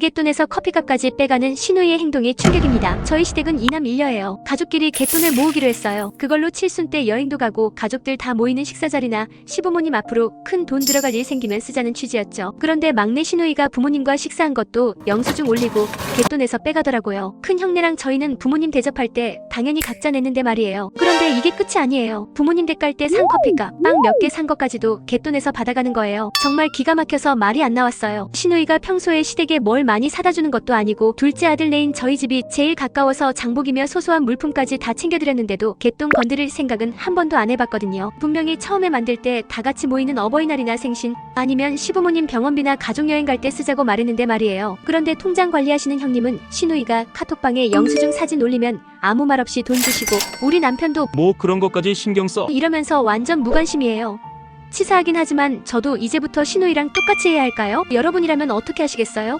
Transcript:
갯돈에서 커피값까지 빼가는 신우이의 행동이 충격입니다. 저희 시댁은 이남 일녀예요. 가족끼리 갯돈을 모으기로 했어요. 그걸로 칠순 때 여행도 가고 가족들 다 모이는 식사 자리나 시부모님 앞으로 큰 돈 들어갈 일 생기면 쓰자는 취지였죠. 그런데 막내 신우이가 부모님과 식사한 것도 영수증 올리고 갯돈에서 빼가더라고요. 큰 형네랑 저희는 부모님 대접할 때 당연히 각자 냈는데 말이에요. 그런데 이게 끝이 아니에요. 부모님 댁 갈 때 산 커피값, 빵 몇 개 산 것까지도 갯돈에서 받아가는 거예요. 정말 기가 막혀서 말이 안 나왔어요. 신우이가 평소에 시댁에 뭘 많이 사다 주는 것도 아니고 둘째 아들 내인 저희 집이 제일 가까워서 장복이며 소소한 물품까지 다 챙겨드렸는데도 갯돈 건드릴 생각은 한 번도 안 해봤거든요. 분명히 처음에 만들 때 다 같이 모이는 어버이날이나 생신 아니면 시부모님 병원비나 가족여행 갈 때 쓰자고 말했는데 말이에요. 그런데 통장 관리하시는 형님은 신우이가 카톡방에 영수증 사진 올리면 아무 말 없이 돈 주시고 우리 남편도 뭐 그런 것까지 신경 써. 이러면서 완전 무관심이에요. 치사하긴 하지만 저도 이제부터 신우이랑 똑같이 해야 할까요? 여러분이라면 어떻게 하시겠어요?